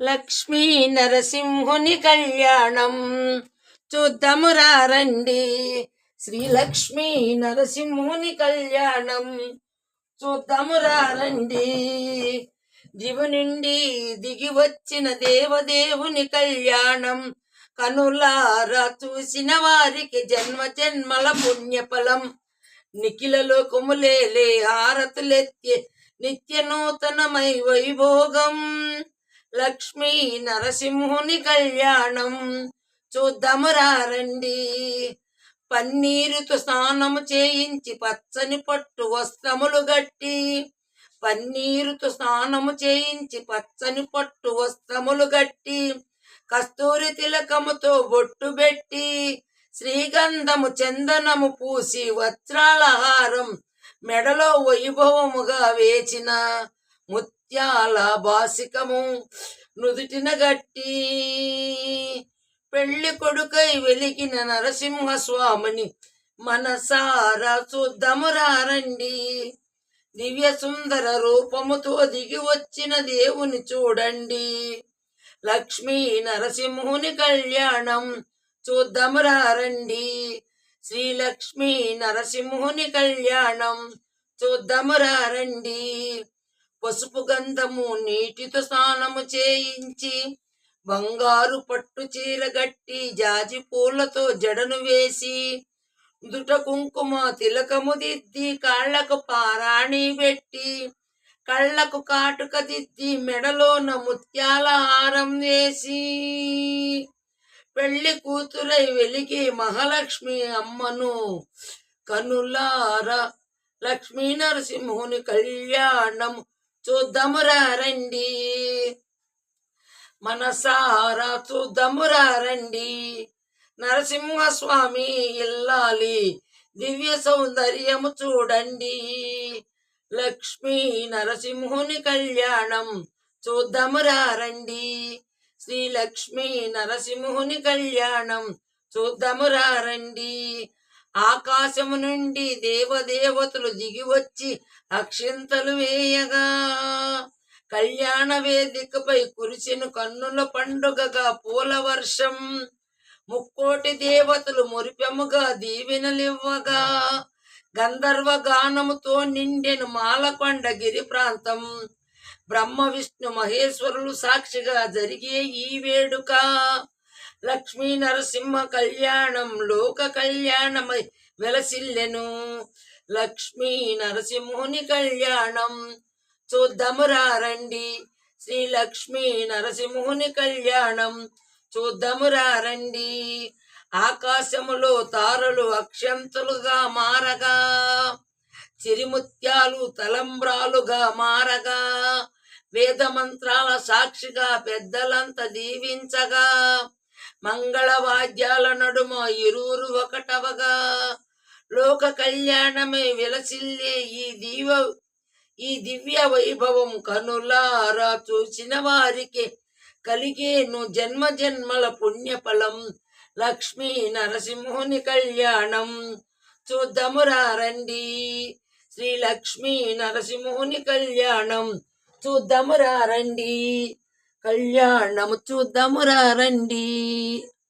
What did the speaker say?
లక్ష్మీ నరసింహుని కళ్యాణం. చూద్దాము రండి శ్రీ లక్ష్మీ నరసింహుని కళ్యాణం. చూద్దాము రండి దివు నుండి దిగి వచ్చిన దేవదేవుని కళ్యాణం. కనులారా చూసిన వారికి జన్మ జన్మల పుణ్యఫలం. నిఖిల లోకములేలే హారతులెత్తి నిత్య నూతనమై వైభోగం లక్ష్మీ నరసింహుని కళ్యాణం చూద్దాము రండి పన్నీరుతో స్నానము చేయించి పచ్చని పట్టు వస్త్రములు గట్టి. పన్నీరుతో స్నానము చేయించి పచ్చని పట్టు వస్త్రములు గట్టి. కస్తూరి తిలకముతో బొట్టు పెట్టి శ్రీగంధము చందనము పూసి వస్త్రాల హారం మెడలో వైభవముగా వేచిన ముత్యాల బాసికము నుదుటిన గట్టి. పెళ్ళి కొడుకై వెలిగిన నరసింహ స్వామిని మనసారా చూద్దాము దివ్య సుందర రూపముతో దిగి వచ్చిన దేవుని చూడండి. లక్ష్మీ నరసింహుని కళ్యాణం చూద్దాము రండి శ్రీ లక్ష్మీ నరసింహుని కళ్యాణం చూద్దాము పసుపు గంధము నీటితో స్నానము చేయించి బంగారు పట్టు చీర గట్టి జాజి పూలతో జడను వేసి దుట కుంకుమ తిలకము దిద్ది కాళ్ళకు పారాణి పెట్టి కళ్ళకు కాటుక దిద్ది మెడలోన ముత్యాల హారం వేసి పెళ్ళి కూతురై వెలిగి మహాలక్ష్మి అమ్మను కనులార లక్ష్మీ నరసింహుని కళ్యాణం చూద్దామురా రండి. మనసారా చూద్దామురా రండి. నరసింహస్వామి ఇల్లాలి దివ్య సౌందర్యము చూడండి. లక్ష్మీ నరసింహుని కళ్యాణం చూద్దామురా రండి. శ్రీ లక్ష్మీ నరసింహుని కళ్యాణం చూద్దామురా రండి. ఆకాశము నుండి దేవదేవతలు దిగివచ్చి అక్షింతలు వేయగా. కళ్యాణ వేదికపై కురిసిన కన్నుల పండుగగా పూల వర్షం. ముక్కోటి దేవతలు మురిపెముగా దీవెనలివ్వగా. గంధర్వ గానముతో నిండెను మాలకొండ గిరి ప్రాంతం. బ్రహ్మ విష్ణు మహేశ్వరులు సాక్షిగా జరిగే ఈ వేడుక. లక్ష్మీ నరసింహ కళ్యాణం లోక కళ్యాణమై వెలసిల్లెను. లక్ష్మీ నరసింహుని కళ్యాణం చూద్దాము రండి శ్రీ లక్ష్మీ నరసింహుని కళ్యాణం చూద్దాము రండి ఆకాశములో తారలు అక్షంతులుగా మారగా చిరిముత్యాలు తలంబ్రాలుగా మారగా వేద మంత్రాల సాక్షిగా పెద్దలంతా దీవించగా మంగళ వాద్యాల నడుమ ఇరువురు ఒకటవగా. లోక కళ్యాణమే విలసిల్లే ఈ దీవ ఈ దివ్య వైభవం కనులారా చూసిన వారికి కలిగేను జన్మ జన్మల పుణ్యఫలం. లక్ష్మీ నరసింహుని కళ్యాణం. చూద్దామురా రండి. శ్రీ లక్ష్మీ నరసింహుని కళ్యాణం. చూద్దామురా రండి. కళ్యాణము చూద్దాము రండి.